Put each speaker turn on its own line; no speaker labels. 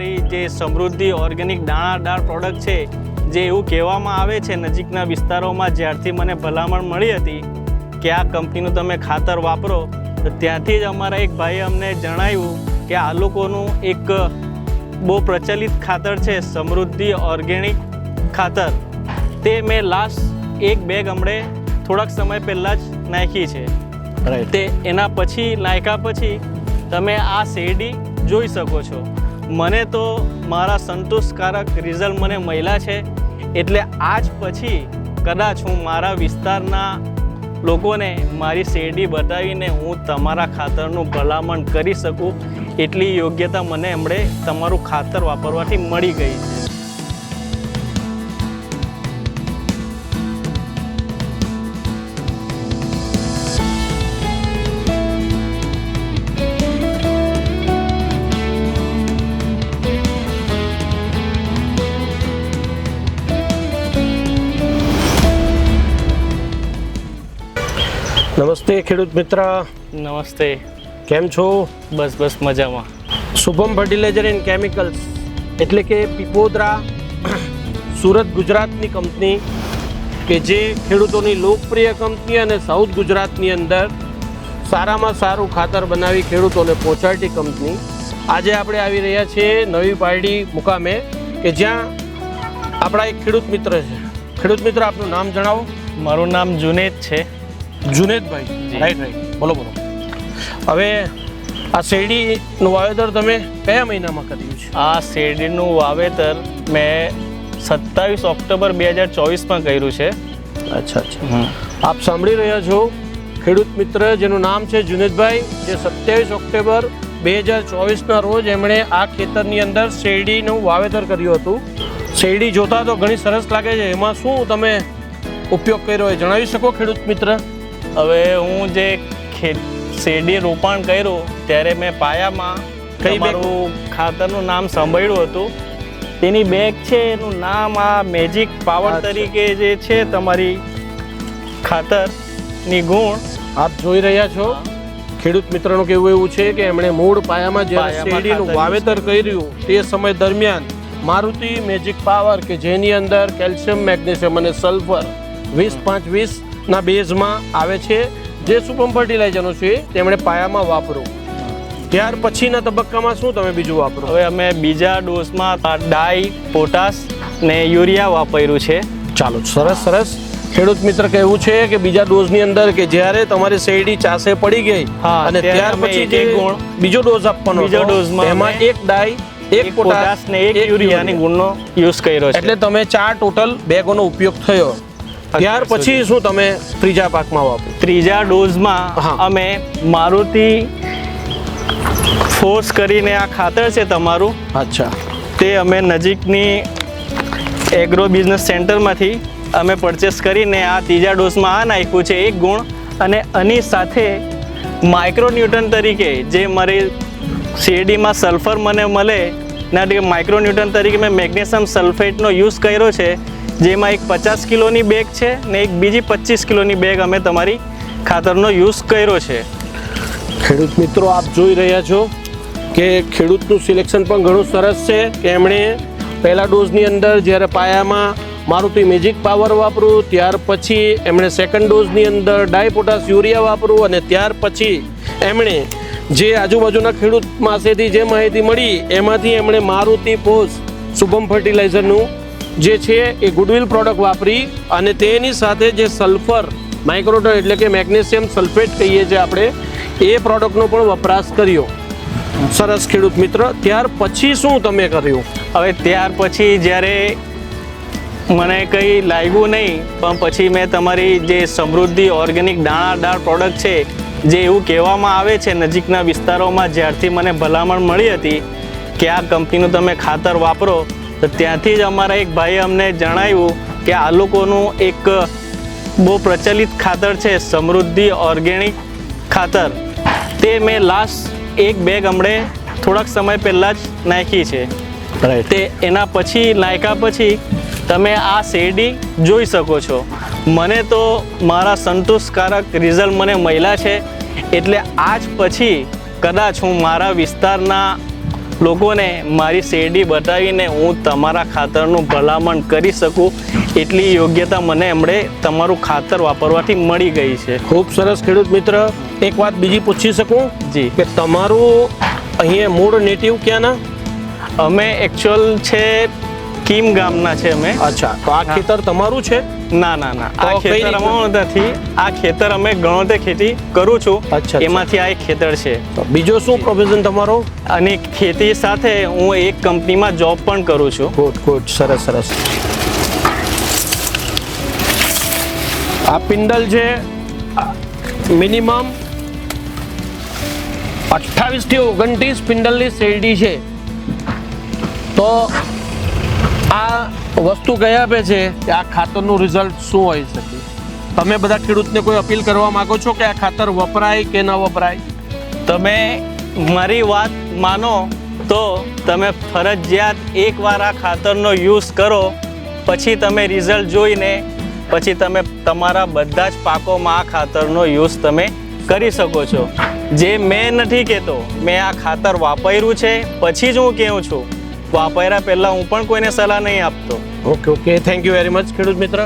અમારી જે સમૃદ્ધિ ઓર્ગેનિક દાણાદાર પ્રોડક્ટ છે જે એવું કહેવામાં આવે છે નજીકના વિસ્તારોમાં જ્યારથી મને ભલામણ મળી હતી કે આ કંપનીનું તમે ખાતર વાપરો તો ત્યાંથી જ અમારા એક ભાઈએ અમને જણાવ્યું કે આ લોકોનું એક બહુ પ્રચલિત ખાતર છે સમૃદ્ધિ ઓર્ગેનિક ખાતર. તે મેં લાસ્ટ એક બેગ હમણે થોડાક સમય પહેલાં જ નાખી છે. તે એના પછી નાખ્યા પછી તમે આ શેરડી જોઈ શકો છો. મને તો મારા સંતોષકારક રિઝલ્ટ મને મળ્યા છે, એટલે આજ પછી કદાચ હું મારા વિસ્તારના લોકોને મારી શેરડી બતાવીને હું તમારા ખાતરનું ભલામણ કરી શકું, એટલી યોગ્યતા મને હમણે તમારું ખાતર વાપરવાથી મળી ગઈ છે.
નમસ્તે ખેડૂત મિત્ર.
નમસ્તે.
કેમ છો?
બસ બસ મજામાં.
શુભમ ફર્ટિલાઇઝર એન્ડ કેમિકલ્સ એટલે કે પીપોદરા સુરત ગુજરાતની કંપની કે જે ખેડૂતોની લોકપ્રિય કંપની અને સાઉથ ગુજરાતની અંદર સારામાં સારું ખાતર બનાવી ખેડૂતોને પહોંચાડતી કંપની. આજે આપણે આવી રહ્યા છીએ નવી પારડી મુકામે કે જ્યાં આપણા એક ખેડૂત મિત્ર છે. ખેડૂત મિત્ર આપનું નામ જણાવો.
મારું નામ જુનેદ છે.
જુનેદભાઈ. રાઈટ રાઈટ બોલો બોલો. હવે આ શેરડીનું વાવેતર તમે કયા મહિનામાં કર્યું છે?
આ શેરડીનું વાવેતર મેં સત્તાવીસ ઓક્ટોબર બે હજાર ચોવીસમાં કર્યું છે.
અચ્છા અચ્છા. આપ સાંભળી રહ્યા છો ખેડૂત મિત્ર જેનું નામ છે જુનેદભાઈ જે સત્યાવીસ ઓક્ટોબર બે હજાર ચોવીસના રોજ એમણે આ ખેતરની અંદર શેરડીનું વાવેતર કર્યું હતું. શેરડી જોતા તો ઘણી સરસ લાગે છે. એમાં શું તમે ઉપયોગ કર્યો એ જણાવી શકો ખેડૂત મિત્ર?
હવે હું જે શેરડી રોપણ કર્યું ત્યારે મેં પાયામાં
કઈ
મારું ખાતરનું નામ સાંભળ્યું હતું. તેની બેગ છે એનું નામ આ મેજિક પાવર તરીકે જે છે તમારી ખાતરની ગુણ.
આપ જોઈ રહ્યા છો? ખેડૂત મિત્રનું કહેવું એવું છે કે એમણે મૂળ પાયામાં જ્યારે શેરડીનું વાવેતર કર્યું તે સમય દરમિયાન મારુતિ મેજિક પાવર કે જેની અંદર કેલ્શિયમ મેગ્નેશિયમ અને સલ્ફર વીસ પાંચ વીસ ના બેઝમાં આવે છે. જે સુપમ ફર્ટિલાઇઝરનું છે તેમણે પાયામાં વાપરો. ત્યાર પછીના તબક્કામાં શું તમે બીજું વાપરો?
હવે અમે બીજા ડોઝમાં ડાઈ પોટાશ ને યુરિયા વાપર્યું છે.
ચાલો સરસ સરસ. ખેડૂત મિત્ર કહેવું છે કે બીજા ડોઝની અંદર કે જ્યારે તમારી શેરડી ચાસે પડી ગઈ
હા,
અને
ત્યારે
પછી જે
ગુણ
બીજો ડોઝ આપવાનો
બીજો ડોઝમાં
એમાં એક ડાઈ એક
એક પોટાશ ને એક યુરિયાની ગુણનો યુઝ કર્યો છે.
એટલે તમે ચાર ટોટલ બેગોનો ઉપયોગ થયો. ત્યાર પછી શું તમે ત્રીજા પાકમાં વાપરો?
ત્રીજા ડોઝમાં
હા.
અમે મારુતિ ફોર્સ કરીને આ ખાતર છે તમારું.
અચ્છા.
તે અમે નજીકની એગ્રો બિઝનેસ સેન્ટરમાંથી અમે પરચેસ કરીને આ ત્રીજા ડોઝમાં આ નાખ્યું છે એક ગુણ. અને આની સાથે માઇક્રોન્યુટન તરીકે જે મારી શેરડીમાં સલ્ફર મને મળે ના માઇક્રો માઇક્રોન્યુટન તરીકે મેં મેગ્નેશિયમ સલ્ફેટનો યુઝ કર્યો છે. જેમાં એક પચાસ કિલોની બેગ છે ને એક બીજી પચીસ કિલોની બેગ અમે તમારી ખાતરનો યુઝ કર્યો છે.
ખેડૂત મિત્રો, આપ જોઈ રહ્યા છો કે ખેડૂતનું સિલેક્શન પણ ઘણું સરસ છે. કે એમણે પહેલા ડોઝની અંદર જ્યારે પાયામાં મારુતિ મેજિક પાવર વાપરું, ત્યાર પછી એમણે સેકન્ડ ડોઝની અંદર ડાયપોટાસ યુરિયા વાપરું અને ત્યાર પછી એમણે જે આજુબાજુના ખેડૂત પાસેથી જે માહિતી મળી, એમાંથી એમણે મારુતિ પોસ શુભમ ફર્ટિલાઇઝરનું જે છે એ ગુડવિલ પ્રોડક્ટ વાપરી અને તેની સાથે જે સલ્ફર માઇક્રોટો એટલે કે મેગ્નેશિયમ સલ્ફેટ કહીએ છીએ આપણે, એ પ્રોડક્ટનો પણ વપરાશ કર્યો. સરસ ખેડૂત મિત્ર, ત્યાર પછી શું તમે કર્યું?
હવે ત્યાર પછી જ્યારે મને કંઈ લાગ્યું નહીં, પણ પછી મેં તમારી જે સમૃદ્ધિ ઓર્ગેનિક દાણાદાર પ્રોડક્ટ છે, જે એવું કહેવામાં આવે છે નજીકના વિસ્તારોમાં જ્યારથી મને ભલામણ મળી હતી કે આ કંપનીનું તમે ખાતર વાપરો તો ત્યાંથી જ અમારા એક ભાઈએ અમને જણાવ્યું કે આ લોકોનું એક બહુ પ્રચલિત ખાતર છે સમૃદ્ધિ ઓર્ગેનિક ખાતર. તે મેં લાસ્ટ એક બેગ હમણે થોડાક સમય પહેલાં જ નાખી છે. તે એના પછી નાખ્યા પછી તમે આ શેરડી જોઈ શકો છો. મને તો મારા સંતોષકારક રિઝલ્ટ મને મળ્યા છે. એટલે આજ પછી કદાચ હું મારા વિસ્તારના લોકોને મારી શેરડી બતાવીને હું તમારા ખાતરનું ભલામણ કરી શકું એટલી યોગ્યતા મને એમણે તમારું ખાતર વાપરવાથી મળી ગઈ છે.
ખૂબ સરસ ખેડૂત મિત્ર એક વાત બીજી પૂછી શકું?
જી.
કે તમારું અહીંયા મૂળ નેટિવ ક્યાંના?
અમે એકચ્યુઅલ છે કીમ ગામના છે અમે.
અચ્છા તો આ ખેતર તમારું છે?
ના ના ના. આ ખેતર અમારું નથી આ ખેતર અમે ગણોતે ખેતી કરું છું.
અચ્છા.
એમાંથી આ એક ખેતર છે.
તો બીજો શું પ્રોફેશન તમારો?
અને ખેતી સાથે હું એક કંપનીમાં જોબ પણ કરું છું.
ગુડ ગુડ સરસ સરસ. આ પિંડલ છે મિનિમમ અઠ્ઠાવીસથી ઓગણત્રીસ પિંડલની શેરડી છે. તો આ વસ્તુ કહી આપે છે? કે આ ખાતરનું રિઝલ્ટ શું હોઈ શકે? તમે બધા ખેડૂતને કોઈ અપીલ કરવા માંગો છો કે આ ખાતર વપરાય કે ન વપરાય?
તમે મારી વાત માનો તો તમે ફરજિયાત એકવાર આ ખાતરનો યુઝ કરો, પછી તમે રિઝલ્ટ જોઈને, પછી તમે તમારા બધા જ પાકોમાં આ ખાતરનો યુઝ તમે કરી શકો છો. જે મેં નથી કહેતો, મેં આ ખાતર વાપર્યું છે, પછી જ હું કહું છું. વાપર્યા પહેલાં હું પણ કોઈને સલાહ નહીં આપતો.
Okay okay thank you very much ખેડૂત મિત્ર.